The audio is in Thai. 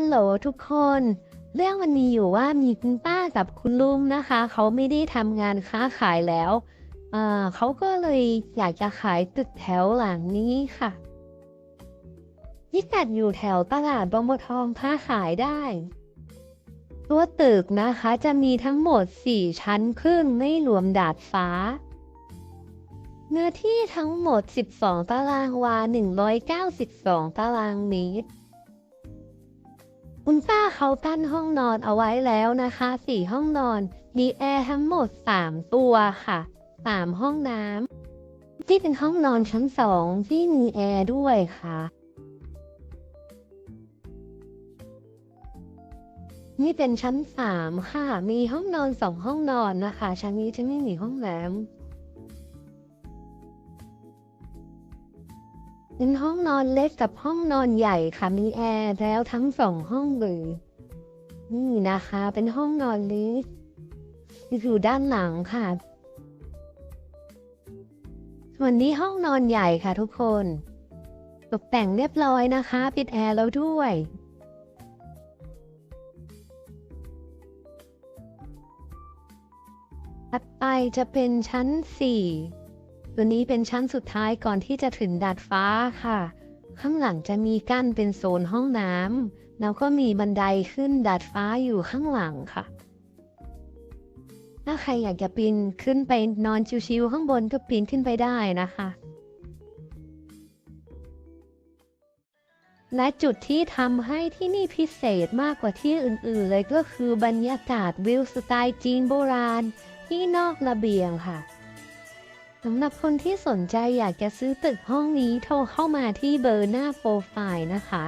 ฮัลโหลทุกคน เรื่องมันมีอยู่ว่ามีคุณป้ากับคุณลุงนะคะ เขาไม่ได้ทำงานค้าขายแล้วเขาก็เลยอยากจะขายตึกแถวหลังนี้ค่ะพิกัดอยู่แถวตลาดบางบัวทองค้าขายได้ ตัวตึกนะคะจะมีทั้งหมด 4 ชั้นครึ่งไม่รวมดาดฟ้า เนื้อที่ทั้งหมด 12 ตารางวา 192 ตารางเมตร คุณป้าเขาตั้นห้องนอนเอาไว้แล้วนะคะสี่ห้องนอน มีแอร์ทั้งหมด3ตัวค่ะสามห้องน้ำที่เป็นห้องนอนชั้นสองที่มีแอร์ด้วยค่ะ นี่เป็นชั้นสามค่ะ มีห้องนอนสองห้องนอนนะคะ ชั้นนี้จะไม่มีห้องน้ำ เป็นห้องนอนเล็กกับห้องนอนใหญ่ค่ะ มีแอร์แล้วทั้งสองห้องเลยนี่นะคะ เป็นห้องนอนเล็กอยู่ด้านหลังค่ะ ส่วนนี้ห้องนอนใหญ่ค่ะทุกคน ตกแต่งเรียบร้อยนะคะ ปิดแอร์แล้วด้วยถัดไปจะเป็นชั้น4 ตัวนี้เป็นชั้นสุดท้ายก่อนที่จะถึงดาดฟ้าค่ะ ข้างหลังจะมีกั้นเป็นโซนห้องน้ำแล้วก็มีบันไดขึ้นดาดฟ้าอยู่ข้างหลังค่ะ ถ้าใครอยากจะปีนขึ้นไปนอนชิวๆข้างบนก็ปีนขึ้นไปได้นะคะและจุดที่ทำให้ที่นี่พิเศษมากกว่าที่อื่นๆ เลยก็คือบรรยากาศวิวสไตล์จีนโบราณ ที่นอกระเบียงค่ะำหรับคนที่สนใจอยากจะซื้อตึกห้องนี้โทรเข้ามาที่เบอร์หน้าโปรไฟล์นะคะ